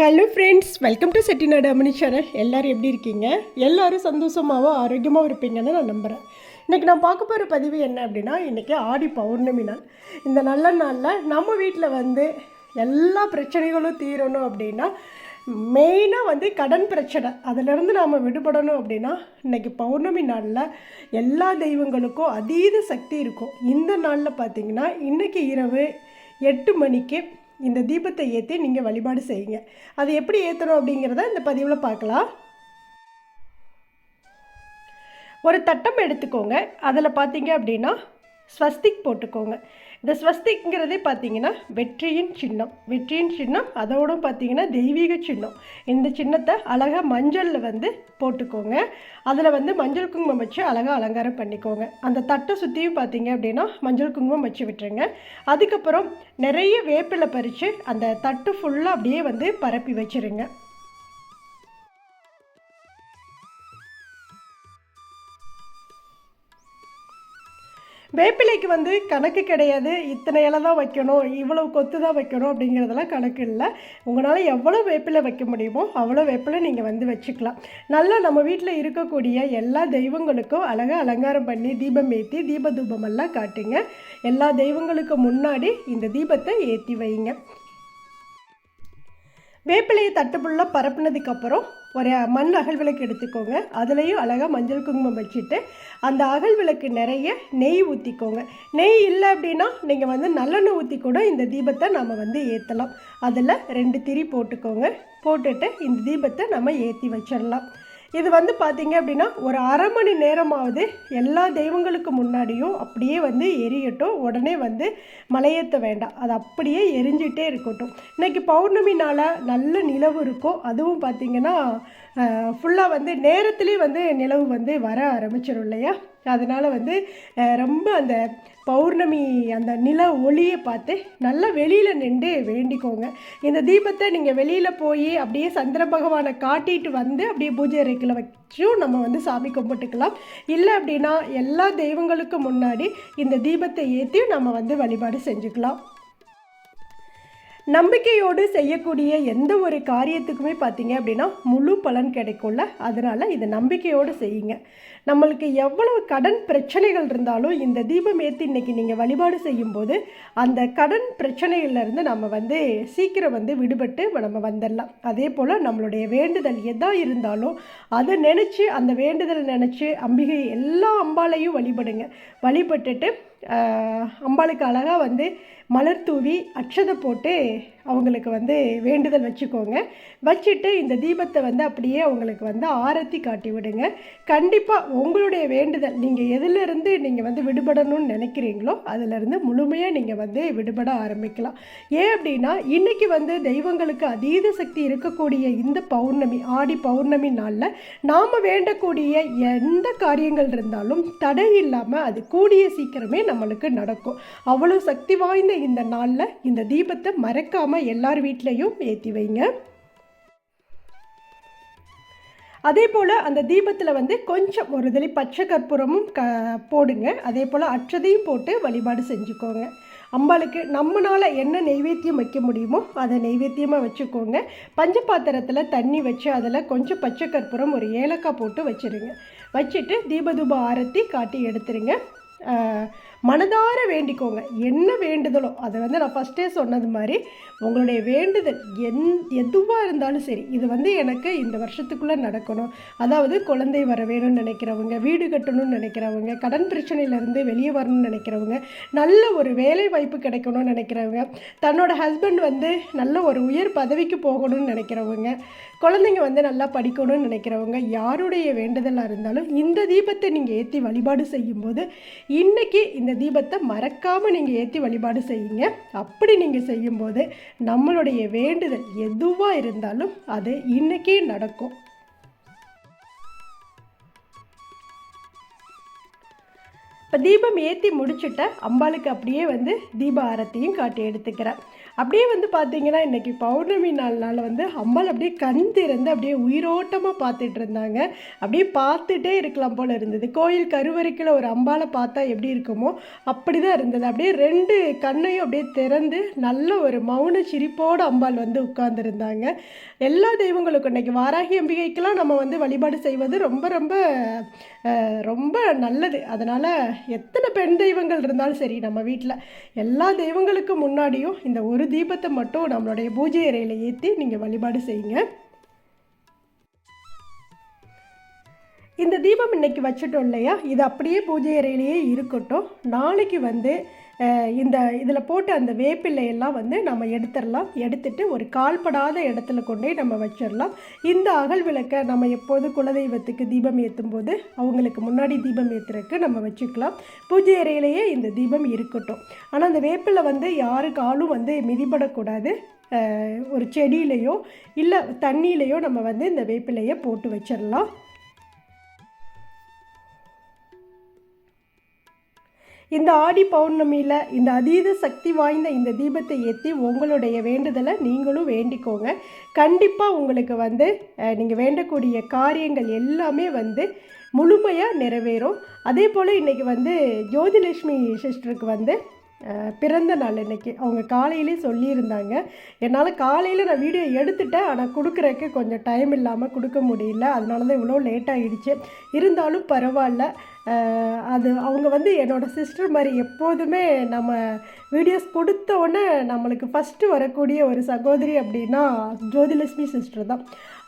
Hello friends welcome to Chettinad Ammani channel எல்லோரும் எப்படி இருக்கீங்க? எல்லோரும் சந்தோஷமாகவும் ஆரோக்கியமாகவும் இருப்பீங்கன்னு நான் நம்புகிறேன் இன்றைக்கி நான் பார்க்க போகிற பதிவு என்ன அப்படின்னா இன்றைக்கி ஆடி பௌர்ணமி நாள். இந்த நல்ல நாளில் நம்ம வீட்டில் வந்து எல்லா பிரச்சனைகளும் தீரணும் அப்படின்னா மெயினாக வந்து கடன் பிரச்சனை. அதிலிருந்து நாம் விடுபடணும் அப்படின்னா இன்றைக்கி பௌர்ணமி நாளில் எல்லா தெய்வங்களுக்கும் அதீத சக்தி இருக்கும். இந்த நாளில் பார்த்தீங்கன்னா இன்றைக்கி இரவு எட்டு மணிக்கு இந்த தீபத்தை ஏற்றி நீங்கள் வழிபாடு செய்யுங்க. அது எப்படி ஏற்றணும் அப்படிங்கிறத இந்த பதிவில் பார்க்கலாம். ஒரு தட்டம் எடுத்துக்கோங்க. அதில் பார்த்தீங்க அப்படின்னா ஸ்வஸ்திக் போட்டுக்கோங்க. இந்த ஸ்வஸ்திக்ங்கிறதே பார்த்தீங்கன்னா வெற்றியின் சின்னம். வெற்றியின் சின்னம் அதோடும் பார்த்தீங்கன்னா தெய்வீக சின்னம். இந்த சின்னத்தை அழகாக மஞ்சளில் வந்து போட்டுக்கோங்க. அதில் வந்து மஞ்சள் குங்குமம் வச்சு அழகாக அலங்காரம் பண்ணிக்கோங்க. அந்த தட்டை சுற்றியும் பார்த்தீங்க அப்படின்னா மஞ்சள் குங்குமம் வச்சு விட்டுருங்க. அதுக்கப்புறம் நிறைய வேப்பிலை பறித்து அந்த தட்டு ஃபுல்லாக அப்படியே வந்து பரப்பி வச்சுருங்க. வேப்பிலைக்கு வந்து கணக்கு கிடையாது. இத்தனை இலை தான் வைக்கணும் இவ்வளோ கொத்து தான் வைக்கணும் அப்படிங்கிறதெல்லாம் கணக்கு இல்லை. உங்களால் எவ்வளோ வேப்பிலை வைக்க முடியுமோ அவ்வளோ வேப்பிலை நீங்கள் வந்து வச்சுக்கலாம். நல்லா நம்ம வீட்டில் இருக்கக்கூடிய எல்லா தெய்வங்களுக்கும் அழகாக அலங்காரம் பண்ணி தீபம் ஏற்றி தீப தூபமெல்லாம் காட்டுங்க. எல்லா தெய்வங்களுக்கு முன்னாடி இந்த தீபத்தை ஏற்றி வைங்க. வேப்பிலையை தட்டுப்புள்ளாக பரப்புனதுக்கப்புறம் ஒரு மண் அகல் விளக்கு எடுத்துக்கோங்க. அதுலேயும் அழகாக மஞ்சள் குங்குமம் வச்சுட்டு அந்த அகல் விளக்கு நிறைய நெய் ஊற்றிக்கோங்க நெய் இல்லை அப்படின்னா நீங்கள் வந்து நல்லெண்ணெய் ஊற்றி கூட இந்த தீபத்தை நம்ம வந்து ஏற்றலாம் அதில் ரெண்டு திரி போட்டுக்கோங்க. போட்டுட்டு இந்த தீபத்தை நம்ம ஏற்றி வச்சிடலாம். இது வந்து பார்த்தீங்க அப்படின்னா ஒரு அரை மணி நேரமாவது எல்லா தெய்வங்களுக்கு முன்னாடியும் அப்படியே வந்து எரியட்டும். உடனே வந்து மலையேற்ற வேண்டாம். அது அப்படியே எரிஞ்சிட்டே இருக்கட்டும். இன்றைக்கி பௌர்ணமினால் நல்ல நிலவு இருக்கும். அதுவும் பார்த்திங்கன்னா ஃபுல்லாக வந்து நேரத்துலேயே வந்து நிலவு வந்து வர ஆரம்பிச்சிடும் இல்லையா? அதனால் வந்து ரொம்ப அந்த பௌர்ணமி அந்த நில ஒளியை பார்த்து நல்லா வெளியில் நின்று வேண்டிக்கோங்க. இந்த தீபத்தை நீங்கள் வெளியில் போய் அப்படியே சந்திர பகவானை காட்டிட்டு வந்து அப்படியே பூஜை அறைக்கில் வச்சும் நம்ம வந்து சாமி கும்பிட்டுக்கலாம். இல்லை அப்படின்னா எல்லா தெய்வங்களுக்கும் முன்னாடி இந்த தீபத்தை ஏற்றியும் நம்ம வந்து வழிபாடு செஞ்சுக்கலாம். நம்பிக்கையோடு செய்யக்கூடிய எந்த ஒரு காரியத்துக்குமே பார்த்தீங்க அப்படின்னா முழு பலன் கிடைக்கும்ல. அதனால் இதை நம்பிக்கையோடு செய்யுங்க. நம்மளுக்கு எவ்வளவு கடன் பிரச்சனைகள் இருந்தாலும் இந்த தீபம் ஏற்றி இன்னைக்கு நீங்கள் வழிபாடு செய்யும்போது அந்த கடன் பிரச்சனைகள்லேருந்து நம்ம வந்து சீக்கிரம் வந்து விடுபட்டு நம்ம வந்துடலாம் அதே போல் நம்மளுடைய வேண்டுதல் எதாக இருந்தாலும் அதை நினச்சி அந்த வேண்டுதல் நினச்சி அம்பிகை எல்லா அம்பாலையும் வழிபடுங்க. வழிபட்டுட்டு அம்பாளுக்கு அழகாக வந்து மலர் தூவி அக்ஷதை போட்டு அவங்களுக்கு வந்து வேண்டுதல் வச்சுக்கோங்க. வச்சுட்டு இந்த தீபத்தை வந்து அப்படியே அவங்களுக்கு வந்து ஆரத்தி காட்டி விடுங்க. கண்டிப்பாக உங்களுடைய வேண்டுதல் நீங்கள் எதிலிருந்து நீங்கள் வந்து விடுபடணும்னு நினைக்கிறீங்களோ அதிலிருந்து முழுமையாக நீங்கள் வந்து விடுபட ஆரம்பிக்கலாம். ஏன் அப்படின்னா இன்றைக்கி வந்து தெய்வங்களுக்கு அதீத சக்தி இருக்கக்கூடிய இந்த பௌர்ணமி ஆடி பௌர்ணமி நாளில் நாம் வேண்டக்கூடிய எந்த காரியங்கள் இருந்தாலும் தடை இல்லாமல் அது கூடிய சீக்கிரமே நம்மளுக்கு நடக்கும். அவ்வளோ சக்தி வாய்ந்த இந்த நாளில் இந்த தீபத்தை மறக்காமல் எல்லார் வீட்லேயும் ஏற்றி வைங்க. அதே போல் அந்த தீபத்தில் வந்து கொஞ்சம் ஒரு தளி பச்சை கற்பூரமும் க போடுங்க. அதே போல் அற்றதையும் போட்டு வழிபாடு செஞ்சுக்கோங்க. அம்பாளுக்கு நம்மளால் என்ன நெய்வேத்தியம் வைக்க முடியுமோ அதை நெய்வேத்தியமாக வச்சுக்கோங்க. பஞ்ச பாத்திரத்தில் தண்ணி வச்சு அதில் கொஞ்சம் பச்சை கற்பூரம் ஒரு ஏலக்காய் போட்டு வச்சுருங்க. வச்சுட்டு தீபதூப ஆரத்தி காட்டி எடுத்துருங்க. மனதார வேண்டிக்கோங்க. என்ன வேண்டுதலோ அதை வந்து நான் ஃபஸ்ட்டே சொன்னது மாதிரி உங்களுடைய வேண்டுதல் எந் எதுவாக இருந்தாலும் சரி இது வந்து எனக்கு இந்த வருஷத்துக்குள்ளே நடக்கணும். அதாவது குழந்தை வர வேணும்னு நினைக்கிறவங்க வீடு கட்டணும்னு நினைக்கிறவங்க கடன் பிரச்சனையிலேருந்து வெளியே வரணும்னு நினைக்கிறவங்க நல்ல ஒரு வேலை வாய்ப்பு கிடைக்கணும்னு நினைக்கிறவங்க தன்னோட ஹஸ்பண்ட் வந்து நல்ல ஒரு உயர் பதவிக்கு போகணும்னு நினைக்கிறவங்க குழந்தைங்க வந்து நல்லா படிக்கணும்னு நினைக்கிறவங்க யாருடைய வேண்டுதலாக இருந்தாலும் இந்த தீபத்தை நீங்கள் ஏற்றி வழிபாடு செய்யும்போது இன்றைக்கி இந்த தீபத்தை மறக்காமல் நீங்கள் ஏற்றி வழிபாடு செய்யுங்க. அப்படி நீங்கள் செய்யும்போது நம்மளுடைய வேண்டுதல் எதுவாக இருந்தாலும் அது இன்னைக்கே நடக்கும். இப்போ தீபம் ஏற்றி முடிச்சுட்ட அம்பாளுக்கு அப்படியே வந்து தீப ஆரத்தியும் காட்டி எடுத்துக்கிறேன் அப்படியே வந்து பார்த்தீங்கன்னா இன்றைக்கி பௌர்ணமி நாள்னால வந்து அம்பாள் அப்படியே கண் திறந்து அப்படியே உயிரோட்டமாக பார்த்துட்டு இருந்தாங்க. அப்படியே பார்த்துட்டே இருக்கலாம் போல் இருந்தது. கோயில் கருவறைக்கில் ஒரு அம்பாளை பார்த்தா எப்படி இருக்குமோ அப்படி தான் இருந்தது. அப்படியே ரெண்டு கண்ணையும் அப்படியே திறந்து நல்ல ஒரு மௌன சிரிப்போடு அம்பாள் வந்து உட்கார்ந்துருந்தாங்க. எல்லா தெய்வங்களுக்கும் இன்றைக்கி வாராகி அம்பிகைக்கெலாம் நம்ம வந்து வழிபாடு செய்வது ரொம்ப ரொம்ப ரொம்ப நல்லது. அதனால் எத்தனை பெண் தெய்வங்கள் இருந்தாலும் சரி நம்ம வீட்டில் எல்லா தெய்வங்களுக்கு முன்னாடியும் இந்த ஒரு தீபத்தை மட்டும் நம்மளுடைய பூஜை அறையில் ஏற்றி நீங்கள் வழிபாடு செய்யுங்க. இந்த தீபம் இன்னைக்கு வச்சுட்டோம் இல்லையா? இது அப்படியே பூஜை அறையிலேயே இருக்கட்டும். நாளைக்கு வந்து இந்த இதில் போட்டு அந்த வேப்பிலையெல்லாம் வந்து நம்ம எடுத்துடலாம். எடுத்துட்டு ஒரு கால்படாத இடத்துல கொண்டே நம்ம வச்சிடலாம். இந்த அகல் விளக்கை நம்ம எப்போது குலதெய்வத்துக்கு தீபம் ஏற்றும் போது அவங்களுக்கு முன்னாடி தீபம் ஏற்றுறதுக்கு நம்ம வச்சுக்கலாம். பூஜை அறையிலேயே இந்த தீபம் இருக்கட்டும். ஆனால் அந்த வேப்பிலை வந்து யாரு காலும் வந்து மிதிபடக்கூடாது. ஒரு செடியிலையோ இல்லை தண்ணியிலையோ நம்ம வந்து இந்த வேப்பிலையை போட்டு வச்சிடலாம். இந்த ஆடி பௌர்ணமியில் இந்த அதீத சக்தி வாய்ந்த இந்த தீபத்தை ஏற்றி உங்களுடைய வேண்டுதலை நீங்களும் வேண்டிக்கோங்க. கண்டிப்பாக உங்களுக்கு வந்து நீங்கள் வேண்டக்கூடிய காரியங்கள் எல்லாமே வந்து முழுமையாக நிறைவேறும். அதே போல் இன்றைக்கி வந்து ஜோதிலட்சுமி சிஸ்டருக்கு வந்து பிறந்த நாள் இன்னைக்கு. அவங்க காலையிலே சொல்லியிருந்தாங்க. என்னால் காலையில் நான் வீடியோ எடுத்துட்டேன் ஆனால் கொடுக்குறக்கு கொஞ்சம் டைம் இல்லாமல் கொடுக்க முடியல. அதனால தான் இவ்வளோ லேட் ஆகிடுச்சு இருந்தாலும் பரவாயில்ல. அது அவங்க வந்து என்னோடய சிஸ்டர் மாதிரி எப்போதுமே நம்ம வீடியோஸ் கொடுத்த உடனே நம்மளுக்கு ஃபஸ்ட்டு வரக்கூடிய ஒரு சகோதரி அப்படின்னா ஜோதிலட்சுமி சிஸ்டர் தான்.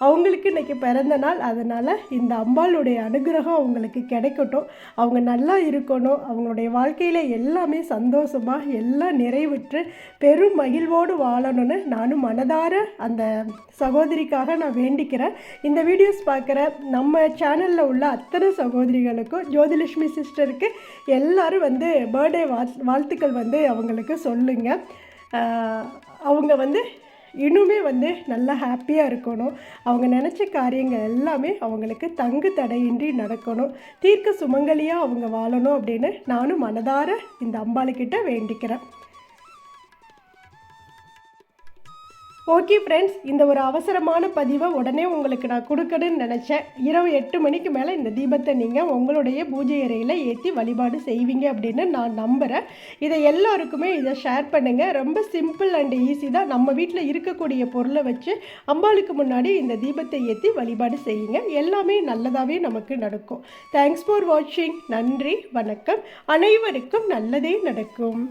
அவங்களுக்கு இன்றைக்கி பிறந்த நாள். அதனால் இந்த அம்பாளுடைய அனுகிரகம் அவங்களுக்கு கிடைக்கட்டும். அவங்க நல்லா இருக்கணும். அவங்களுடைய வாழ்க்கையில் எல்லாமே சந்தோஷமாக எல்லாம் நிறைவுற்று பெரும் மகிழ்வோடு வாழணும்னு நானும் மனதார அந்த சகோதரிக்காக நான் வேண்டிக்கிறேன். இந்த வீடியோஸ் பார்க்குற நம்ம சேனலில் உள்ள அத்தனை சகோதரிகளுக்கும் ஜோதி ஜோதிலட்சுமி சிஸ்டருக்கு எல்லோரும் வந்து பர்த்டே வாழ்த்துக்கள் வந்து அவங்களுக்கு சொல்லுங்கள் அவங்க வந்து இன்னுமே வந்து நல்லா ஹாப்பியாக இருக்கணும். அவங்க நினச்ச காரியங்கள் எல்லாமே அவங்களுக்கு தங்கு தடையின்றி நடக்கணும். தீர்க்க சுமங்கலியாக அவங்க வாழணும் அப்படின்னு நானும் மனதார இந்த அம்பாளுக்கிட்ட வேண்டிக்கிறேன். ஓகே ஃப்ரெண்ட்ஸ் இந்த ஒரு அவசரமான பதிவை உடனே உங்களுக்கு நான் கொடுக்கணும்னு நினச்சேன். இரவு எட்டு மணிக்கு மேலே இந்த தீபத்தை நீங்கள் உங்களுடைய பூஜை அறையில் ஏற்றி வழிபாடு செய்வீங்க அப்படின்னு நான் நம்புகிறேன் இதை எல்லாருக்குமே இதை ஷேர் பண்ணுங்கள் ரொம்ப சிம்பிள் அண்ட் ஈஸி தான். நம்ம வீட்டில் இருக்கக்கூடிய பொருளை வச்சு அம்பாளுக்கு முன்னாடி இந்த தீபத்தை ஏற்றி வழிபாடு செய்யுங்க. எல்லாமே நல்லதாகவே நமக்கு நடக்கும். தேங்க்ஸ் ஃபார் வாட்சிங் நன்றி வணக்கம். அனைவருக்கும் நல்லதே நடக்கும்.